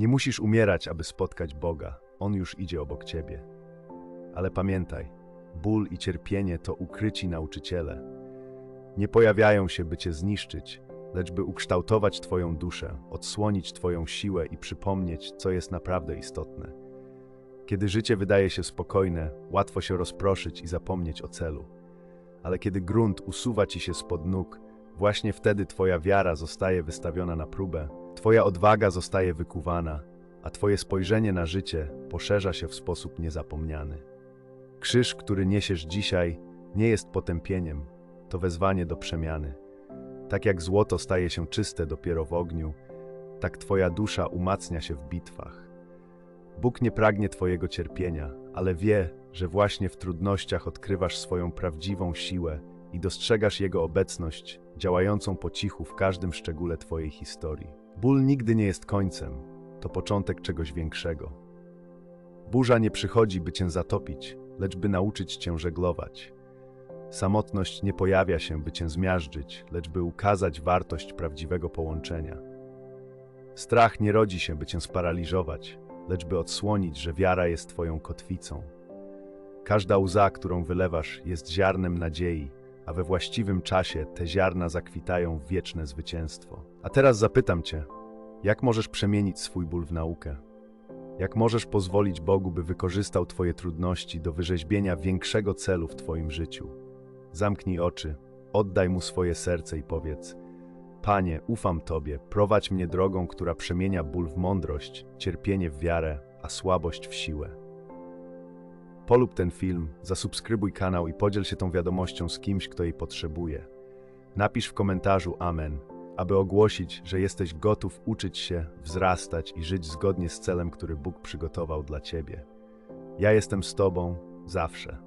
Nie musisz umierać, aby spotkać Boga. On już idzie obok ciebie. Ale pamiętaj, ból i cierpienie to ukryci nauczyciele. Nie pojawiają się, by cię zniszczyć, lecz by ukształtować twoją duszę, odsłonić twoją siłę i przypomnieć, co jest naprawdę istotne. Kiedy życie wydaje się spokojne, łatwo się rozproszyć i zapomnieć o celu. Ale kiedy grunt usuwa ci się spod nóg, właśnie wtedy twoja wiara zostaje wystawiona na próbę, twoja odwaga zostaje wykuwana, a twoje spojrzenie na życie poszerza się w sposób niezapomniany. Krzyż, który niesiesz dzisiaj, nie jest potępieniem, to wezwanie do przemiany. Tak jak złoto staje się czyste dopiero w ogniu, tak twoja dusza umacnia się w bitwach. Bóg nie pragnie twojego cierpienia, ale wie, że właśnie w trudnościach odkrywasz swoją prawdziwą siłę i dostrzegasz Jego obecność, działającą po cichu w każdym szczególe twojej historii. Ból nigdy nie jest końcem, to początek czegoś większego. Burza nie przychodzi, by cię zatopić, lecz by nauczyć cię żeglować. Samotność nie pojawia się, by cię zmiażdżyć, lecz by ukazać wartość prawdziwego połączenia. Strach nie rodzi się, by cię sparaliżować, lecz by odsłonić, że wiara jest twoją kotwicą. Każda łza, którą wylewasz, jest ziarnem nadziei, a we właściwym czasie te ziarna zakwitają w wieczne zwycięstwo. A teraz zapytam cię, jak możesz przemienić swój ból w naukę? Jak możesz pozwolić Bogu, by wykorzystał Twoje trudności do wyrzeźbienia większego celu w Twoim życiu? Zamknij oczy, oddaj Mu swoje serce i powiedz: Panie, ufam Tobie, prowadź mnie drogą, która przemienia ból w mądrość, cierpienie w wiarę, a słabość w siłę. Polub ten film, zasubskrybuj kanał i podziel się tą wiadomością z kimś, kto jej potrzebuje. Napisz w komentarzu Amen, aby ogłosić, że jesteś gotów uczyć się, wzrastać i żyć zgodnie z celem, który Bóg przygotował dla Ciebie. Ja jestem z Tobą zawsze.